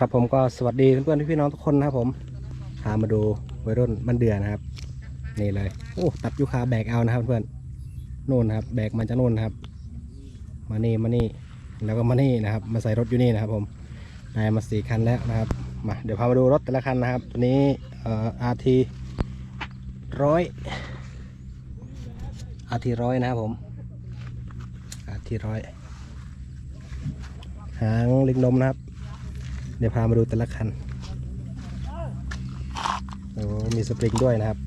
ครับผมก็สวัสดีเพื่อนๆพี่น้องทุกคนนะครับผมพามาดูวัยรุ่นบ้านเดือนะครับ นี่เลยโอ้ตัดยูคาแบกเอานะครับเพื่อนนู่นนะครับ แบกมันจะนู่นนะครับ มานี่มานี่แล้วก็มานี่นะครับ มาใส่รถอยู่นี่นะครับ ผมได้มาสี่คันแล้วนะครับมาเดี๋ยวพามาดูรถแต่ละคันนะครับตัวนี้เอ่อ RT ร้อย RT ร้อยนะครับผม RT ร้อยหางลิงนมนะครับ เดี๋ยวพามาดูแต่ละคันโอ้มีสปริงด้วยนะครับ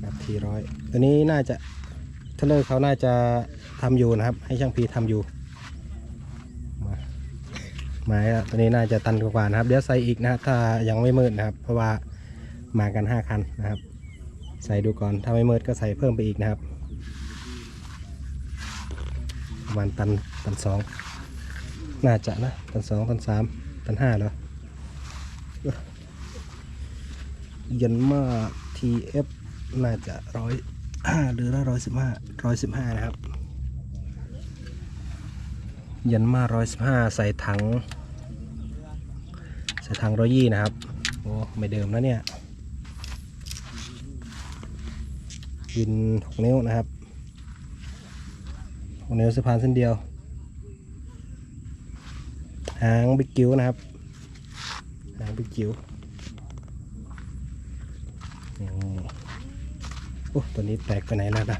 แบบทีร้อยตัวนี้น่าจะเทเลอร์เขาน่าจะทำอยู่นะครับ ให้ช่างพีทำอยู่มาไม้ตัวนี้น่าจะตันกว่านะครับ เดี๋ยวใส่อีกนะถ้ายังไม่มืดนะครับ เพราะว่ามากัน 5 คันนะครับ ใส่ดูก่อนถ้าไม่มืดก็ใส่เพิ่มไปอีกนะครับประมาณตันตันสอง น่าจะนะตันสองตันสามตันห้าแล้วยันมาทีเอฟน่าจะร้อยห้าหรือร้อยสิบห้าร้อยสิบห้านะครับ ยันมาร้อยสิบห้าใส่ถัง ใส่ถังร้อยยี่นะครับ โอ้ไม่เดิมนะเนี่ยวินหกนิ้วนะครับหกนิ้วสะพานเส้นเดียว หางบิ๊กจิ๋วนะครับ หางบิ๊กจิ๋วโอ้ตัวนี้แตกไปไหนแล้วนะ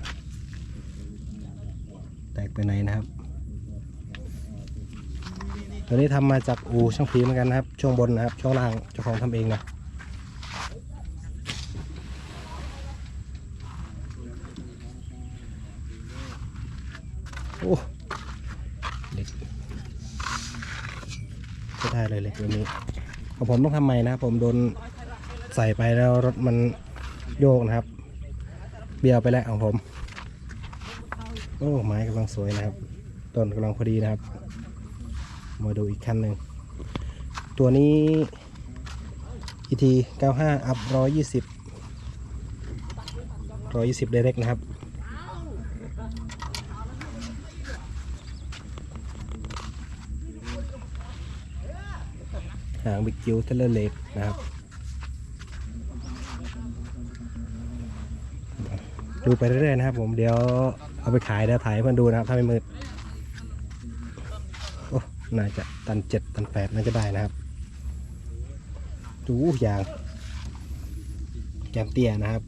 แตกไปไหนนะครับ ตัวนี้ทำมาจากอูช่างผีเหมือนกันนะครับ ช่วงบนนะครับ ช่วงล่างเจ้าของทำเองนะโอ้เล็ก็ได้เลยเล็กตัวนี้ของผมต้องทำใหม่นะครับผมโดนใส่ไปแล้วรถมันโยกนะครับ เบี้ยวไปแล้วของผม โอ้ไม้กำลังสวยนะครับ ต้นกำลังพอดีนะครับ มาดูอีกคันหนึ่ง ตัวนี้ ET 95 อัพ120 120 direct นะครับ หางบิ๊กจิวเทเลเล็กนะครับดูไปเรื่อยๆนะครับผมเดี๋ยวเอาไปขายเดี๋ยวถ่ายให้เพื่อนดูนะครับ ถ้าไม่มืดโอ้น่าจะตันเจ็ดตันแปดน่าจะได้นะครับ ดูยางแกมเตี้ยนะครับ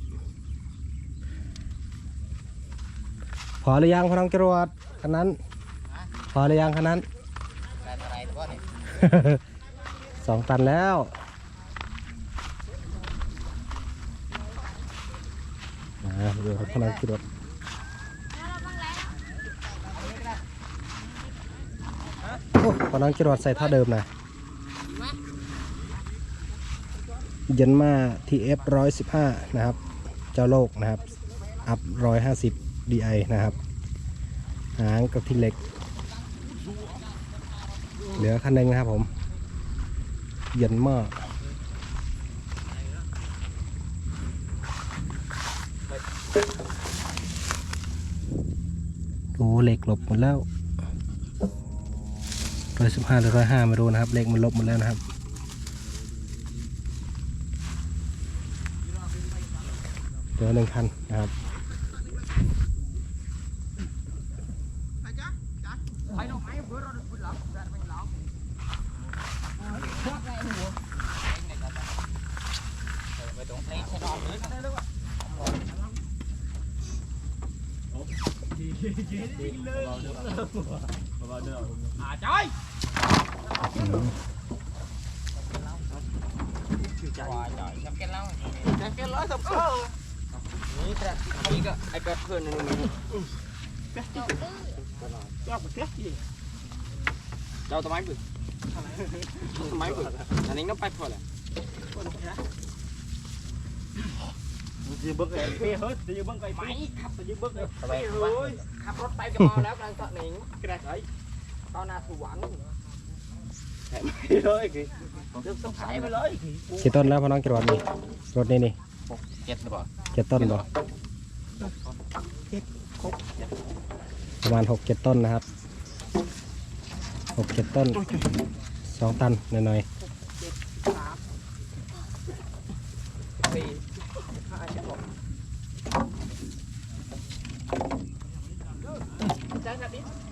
พอหรือยังพอน้องจรวดคันนั้น พอหรือยังคันนั้น สองตันแล้วอ่าเดี๋ยวพนักกิรถโอ้พนักกิรถใส่ท่าเดิมนะเย็นมาทีเอฟร้อยสิบห้านะครับ เจ้าโลกนะครับ อัพร้อยห้าสิบดีไอนะครับ หางกับที่เหล็ก เหลือคันหนึ่งนะครับผม เย็นมากดูเหล็กหลบหมดแล้วร้อยสิบห้าหรือร้อยห้าไม่รู้นะครับเหล็กมันลบหมดแล้วนะครับ เดี๋ยวหนึ่งคันนะครับ อาจอยแจ็คเก็ตร้อยสับเนี่แต่นี่ก็ไอ้แบบเพื่อนนี่มึงเจ้าเจ๊กี่เจ้าทำไมบึกทำไมบึกอันนี้ก็ไปพอแหละ ยืมเบิ้งไอ้เปี้เฮ้ยยืมเบิ้งไอ้ Máy khắp ยืมเบิ้งไอ้ไปเฮ้ยขับรถไปก็มาแล้วกำลังเกาะหนิงกระไรตอนนาถูหวังเลยกี่ดึกสงสัยใส่ไปไปเลเลยยกี่กี่ต้นแล้วพอน้องจรวดนี่รถนี่นี่เจ็ดหรือเปล่าเจ็ดต้นบ่ประมาณหกเจ็ดต้นนะครับหกเจ็ดต้นสองตันหน่อยๆ na?